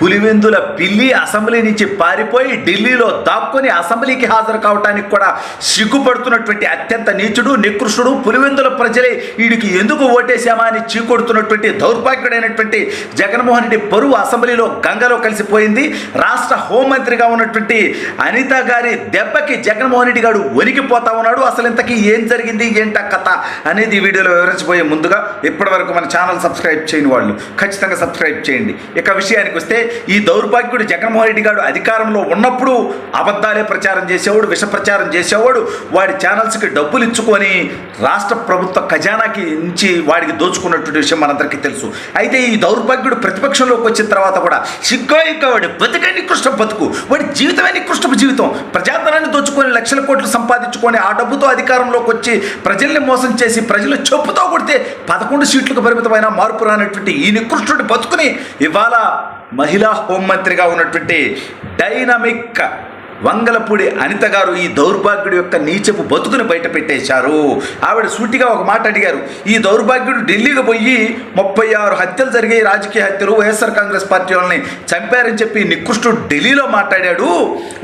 పులివెందుల పిల్లి అసెంబ్లీ నుంచి పారిపోయి ఢిల్లీలో దాక్కుని అసెంబ్లీకి హాజరు కావటానికి కూడా సిగ్గుపడుతున్నటువంటి అత్యంత నీచుడు నికృష్టుడు పులివెందుల ప్రజలే వీడికి ఎందుకు ఓటేశామా అని చీకొడుతున్నటువంటి దౌర్భాగ్యుడైనటువంటి జగన్మోహన్ రెడ్డి పరువు అసెంబ్లీలో గంగలో కలిసిపోయింది. రాష్ట్ర హోంమంత్రిగా ఉన్నటువంటి అనిత గారి దెబ్బకి జగన్మోహన్ రెడ్డి గారు వణికిపోతా ఉన్నాడు. అసలు ఇంతకీ ఏం జరిగింది? ఏంట కథ అనేది ఈ వీడియోలో వివరించబోయే ముందుగా ఇప్పటివరకు మన ఛానల్ సబ్స్క్రైబ్ చేయని వాళ్ళు ఖచ్చితంగా సబ్స్క్రైబ్ చేయండి. ఇక విషయానికి వస్తే ఈ దౌర్భాగ్యుడు జగన్మోహన్ రెడ్డి గారు అధికారంలో ఉన్నప్పుడు అబద్ధాలే ప్రచారం చేసేవాడు విష ప్రచారం చేసేవాడు వాడి ఛానల్స్కి డబ్బులు ఇచ్చుకొని రాష్ట్ర ప్రభుత్వ ఖజానాకి నుంచి వాడికి దోచుకున్నటువంటి విషయం మనందరికీ తెలుసు. అయితే ఈ దౌర్భాగ్యుడు ప్రతిపక్షంలోకి వచ్చిన తర్వాత కూడా సిగ్గో ఇంకా వాడి బతుకే నికృష్ట బతుకు వాడి జీవితమే నికృష్టపు జీవితం. ప్రజాధనాన్ని దోచుకొని లక్షల కోట్లు సంపాదించుకొని ఆ డబ్బుతో అధికారంలోకి వచ్చి ప్రజల్ని మోసం చేసి ప్రజలు చెప్పుతో కొడితే పదకొండు సీట్లకు పరిమితమైన మార్పు రానటువంటి ఈ నికృష్టుడి బతుకుని ఇవాళ మహిళా హోంమంత్రిగా ఉన్నటువంటి డైనమిక్ వంగలపూడి అనిత గారు ఈ దౌర్భాగ్యుడు యొక్క నీచపు బతుకుని బయట పెట్టేశారు. ఆవిడ సూటిగా ఒక మాట అడిగారు. ఈ దౌర్భాగ్యుడు ఢిల్లీకి పోయి ముప్పై ఆరు హత్యలు జరిగాయి. రాజకీయ హత్యలు వైఎస్ఆర్ కాంగ్రెస్ పార్టీ వాళ్ళని చంపారని చెప్పి నికృష్టుడు ఢిల్లీలో మాట్లాడాడు.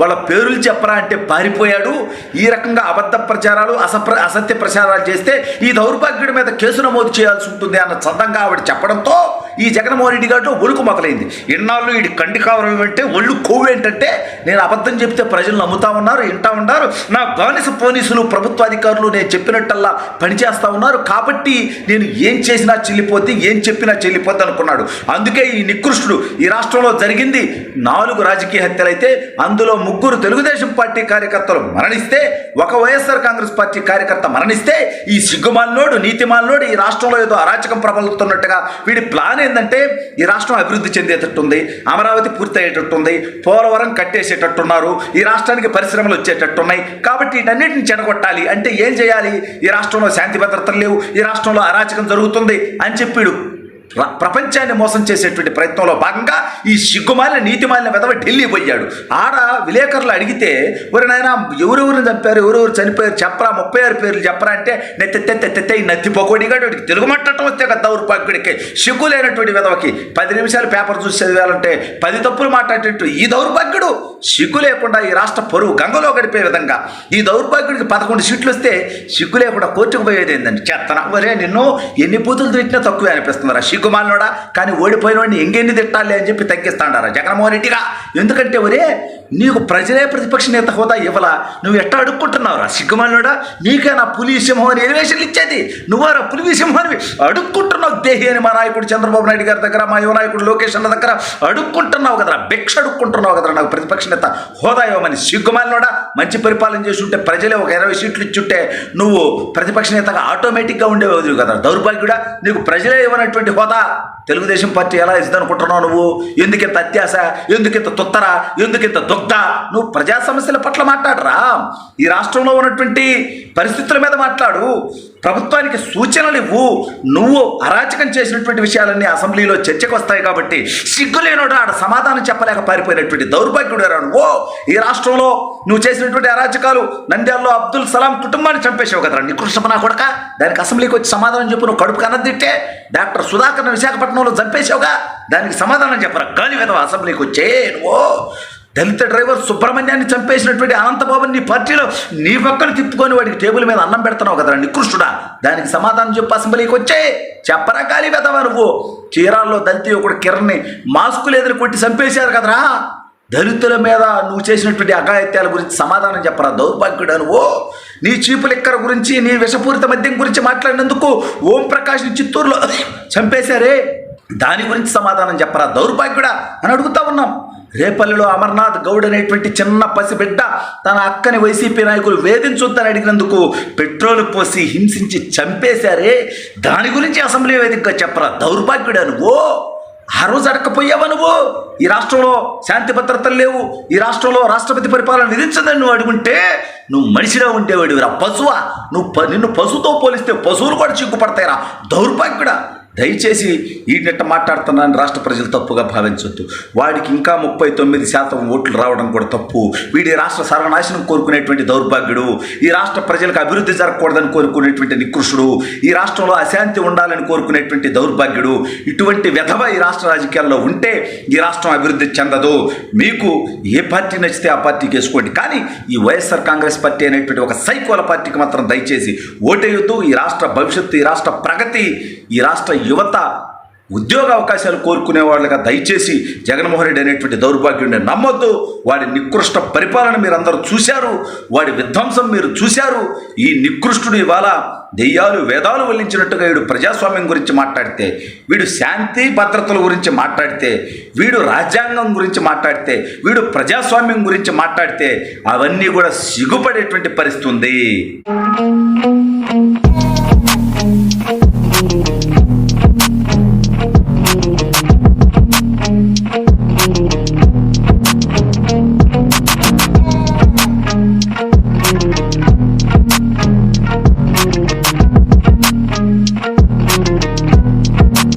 వాళ్ళ పేర్లు చెప్పరా అంటే పారిపోయాడు. ఈ రకంగా అబద్ధ ప్రచారాలు అసప్ర అసత్య ప్రచారాలు చేస్తే ఈ దౌర్భాగ్యుడి మీద కేసు నమోదు చేయాల్సి ఉంటుంది అన్న చందంగా ఆవిడ చెప్పడంతో ఈ జగన్మోహన్ రెడ్డి గారిలో ఒలుకు మొదలైంది ఇన్నాళ్ళు వీడి కంటి కావడం అంటే ఒళ్ళు కొవ్వు ఏంటంటే నేను అబద్ధం చెప్తే ప్రజలు నమ్ముతా ఉన్నారు వింటా ఉన్నారు. నా బానిస పోలీసులు ప్రభుత్వ అధికారులు నేను చెప్పినట్టల్లా పనిచేస్తా ఉన్నారు. కాబట్టి నేను ఏం చేసినా చెల్లిపోతే ఏం చెప్పినా చెల్లిపోద్ది అనుకున్నాడు. అందుకే ఈ నికృష్టుడు ఈ రాష్ట్రంలో జరిగింది. నాలుగు రాజకీయ హత్యలైతే అందులో ముగ్గురు తెలుగుదేశం పార్టీ కార్యకర్తలు మరణిస్తే ఒక వైఎస్ఆర్ కాంగ్రెస్ పార్టీ కార్యకర్త మరణిస్తే ఈ సిగ్గుమాలినోడు నీతిమాలినోడు ఈ రాష్ట్రంలో ఏదో అరాచకం ప్రబలుతున్నట్టుగా వీడి ప్లాన్ ఏంటంటే ఈ రాష్ట్రం అభివృద్ధి చెందేటట్టుంది అమరావతి పూర్తయ్యేటట్టుంది పోలవరం కట్టేసేటట్టున్నారు ఈ రాష్ట్రానికి పరిశ్రమలు వచ్చేటట్టున్నాయి. కాబట్టి వీటన్నిటిని చెడగొట్టాలి. అంటే ఏం చేయాలి? ఈ రాష్ట్రంలో శాంతి భద్రతలు లేవు ఈ రాష్ట్రంలో అరాచకం జరుగుతుంది అని చెప్పిడు. ప్రపంచాన్ని మోసం చేసేటువంటి ప్రయత్నంలో భాగంగా ఈ సిగ్గుమాలిన నీతిమాలిన విధవ ఢిల్లీ పోయాడు. ఆడ విలేకరులు అడిగితే ఒరి నాయన ఎవరెవరిని చంపారు? ఎవరెవరు చనిపోయారు? చెప్పరా? ముప్పై ఆరు పేర్లు చెప్పరా? అంటే నెత్తెత్తెత్తెత్తె ఈ నత్తి పొకోడిగాడు వాడికి తెలుగు మాట్లాడటం వస్తే కదా దౌర్భాగ్యుడికి సిగ్గు లేనటువంటి విధవకి పది నిమిషాలు పేపర్ చూసి చదివాలంటే పది తప్పులు మాట్లాడేటట్టు ఈ దౌర్భాగ్యుడు సిగ్గు లేకుండా ఈ రాష్ట్ర పరువు గంగలో గడిపే విధంగా ఈ దౌర్భాగ్యుడికి పదకొండు సీట్లు వస్తే సిగ్గు లేకుండా కోర్టుకు పోయేది ఏంటండి చెత్తన? ఒరే నిన్ను ఎన్ని పూతులు తిట్టినా తక్కువే అనిపిస్తుందిరా సిగ్గుమాలినోడా? కానీ ఓడిపోయిన వాడిని ఎంగెన్ని తిట్టాలి అని చెప్పి తగ్గిస్తాడారా జగన్మోహన్ రెడ్డిగా? ఎందుకంటే ఒరే నీకు ప్రజలే ప్రతిపక్ష నేత హోదా ఇవ్వలా? నువ్వు ఎట్టా అడుక్కుంటున్నావురా? సిగ్గుమాలినోడా? నీకే నా పులి సింహం అని ఎలివేషన్లు ఇచ్చేది. నువ్వారా పులి సింహాన్ని? అడుక్కుంటున్నావు దేహి అని మా నాయకుడు చంద్రబాబు నాయుడు గారి దగ్గర మా యువ నాయకుడు లోకేష్ అన్న దగ్గర. అడుక్కుంటున్నావు కదరా? భిక్ష అడుక్కుంటున్నావు కదరా? నాకు ప్రతిపక్ష నేత హోదా ఇవ్వమని. సిగ్గుమాలినోడా? మంచి పరిపాలన చేసి ఉంటే ప్రజలే ఒక ఇరవై సీట్లు ఇచ్చుంటే నువ్వు ప్రతిపక్ష నేతగా ఆటోమేటిక్గా ఉండేవాడు కదా దౌర్భాగ్యుడా? నీకు ప్రజలే ఇవ్వనటువంటి హోదా తెలుగుదేశం పార్టీ ఎలా ఇస్తుందనుకుంటున్నావు నువ్వు? ఎందుకింత అత్యాశ? ఎందుకింత తుత్తర? ఎందుకింత దుగ్ధ నువ్వు ప్రజా సమస్యల పట్ల మాట్లాడరా. ఈ రాష్ట్రంలో ఉన్నటువంటి పరిస్థితుల మీద మాట్లాడు. ప్రభుత్వానికి సూచనలు ఇవ్వు. నువ్వు అరాచకం చేసినటువంటి విషయాలన్నీ అసెంబ్లీలో చర్చకు వస్తాయి కాబట్టి సిగ్గులేనోడు ఆడ సమాధానం చెప్పలేక పారిపోయినటువంటి దౌర్భాగ్యుడు ఓ ఈ రాష్ట్రంలో నువ్వు చేసినటువంటి అరాచకాలు నంద్యాలలో అబ్దుల్ సలాం కుటుంబాన్ని చంపేసావు కదరా. నికృష్టమ నా కొడక? దానికి అసెంబ్లీకి వచ్చి సమాధానం చెప్పు నువ్వు కడుపు కన్నదిట్టే డాక్టర్ సుధాకర్ని విశాఖపట్నంలో చంపేశావుగా? దానికి సమాధానం చెప్పరా. గాలి విధవ అసెంబ్లీకి వచ్చే నువ్వు. దళిత డ్రైవర్ సుబ్రహ్మణ్యాన్ని చంపేసినటువంటి అనంతబాబుని నీ పార్టీలో నీ పక్కన తిప్పుకొని వాడికి టేబుల్ మీద అన్నం పెడుతున్నావు కదరా నికృష్టుడా? దానికి సమాధానం చెప్పు అసెంబ్లీకి వచ్చే చెప్పరా కాలి వెదవా నువ్వు? చీరాల్లో దళిత యువకుడు కిరణ్ని మాస్కులు ఎదురు కొట్టి చంపేశారు కదరా? దళితుల మీద నువ్వు చేసినటువంటి అఘాయిత్యాల గురించి సమాధానం చెప్పరా దౌర్భాగ్యుడా నువ్వు? నీ చీపు లిక్కర గురించి నీ విషపూరిత మద్యం గురించి మాట్లాడినందుకు ఓం ప్రకాష్ని చిత్తూరులో చంపేశారే. దాని గురించి సమాధానం చెప్పరా దౌర్భాగ్యుడా? అని అడుగుతా ఉన్నాం. రేపల్లిలో అమర్నాథ్ గౌడ్ అనేటువంటి చిన్న పసిబిడ్డ తన అక్కని వైసీపీ నాయకులు వేధించొద్దని అడిగినందుకు పెట్రోల్ పోసి హింసించి చంపేశారే. దాని గురించి అసెంబ్లీ వేదికగా చెప్పరా. దౌర్భాగ్యుడా నువ్వు? ఆ రోజు అడకపోయావా నువ్వు? ఈ రాష్ట్రంలో శాంతి భద్రతలు లేవు. ఈ రాష్ట్రంలో రాష్ట్రపతి పరిపాలన విధించదని నువ్వు అడుగుంటే నువ్వు మనిషిలో ఉండేవాడివిరా. పశువా? నువ్వు నిన్ను పశువుతో పోలిస్తే పశువులు కూడా చిక్కుపడతాయిరా. దౌర్భాగ్యుడా? దయచేసి ఈయనట్ట మాట్లాడుతున్నాను రాష్ట్ర ప్రజలు తప్పుగా భావించవద్దు వాడికి ఇంకా ముప్పై తొమ్మిది శాతం ఓట్లు రావడం కూడా తప్పు. వీడి రాష్ట్ర సర్వనాశనం కోరుకునేటువంటి దౌర్భాగ్యుడు. ఈ రాష్ట్ర ప్రజలకు అభివృద్ధి జరగకూడదని కోరుకునేటువంటి నికృషుడు ఈ రాష్ట్రంలో అశాంతి ఉండాలని కోరుకునేటువంటి దౌర్భాగ్యుడు. ఇటువంటి వెధవ ఈ రాష్ట్ర రాజకీయాల్లో ఉంటే ఈ రాష్ట్రం అభివృద్ధి చెందదు. మీకు ఏ పార్టీ నచ్చితే ఆ పార్టీకి వేసుకోండి. కానీ ఈ వైఎస్ఆర్ కాంగ్రెస్ పార్టీ అనేటువంటి ఒక సైకోల పార్టీకి మాత్రం దయచేసి ఓటేయొద్దు. ఈ రాష్ట్ర భవిష్యత్తు ఈ రాష్ట్ర ప్రగతి ఈ రాష్ట్ర యువత ఉద్యోగ అవకాశాలు కోరుకునే వాళ్ళగా దయచేసి జగన్మోహన్ రెడ్డి అనేటువంటి దౌర్భాగ్యుడిని నమ్మొద్దు. వాడి నికృష్ట పరిపాలన మీరు అందరూ చూశారు. వాడి విధ్వంసం మీరు చూశారు. ఈ నికృష్టుడు ఇవాళ దెయ్యాలు వేదాలు వల్లించినట్టుగా వీడు ప్రజాస్వామ్యం గురించి మాట్లాడితే వీడు శాంతి భద్రతల గురించి మాట్లాడితే వీడు రాజ్యాంగం గురించి మాట్లాడితే వీడు ప్రజాస్వామ్యం గురించి మాట్లాడితే అవన్నీ కూడా సిగ్గుపడేటువంటి పరిస్థితి ఉంది.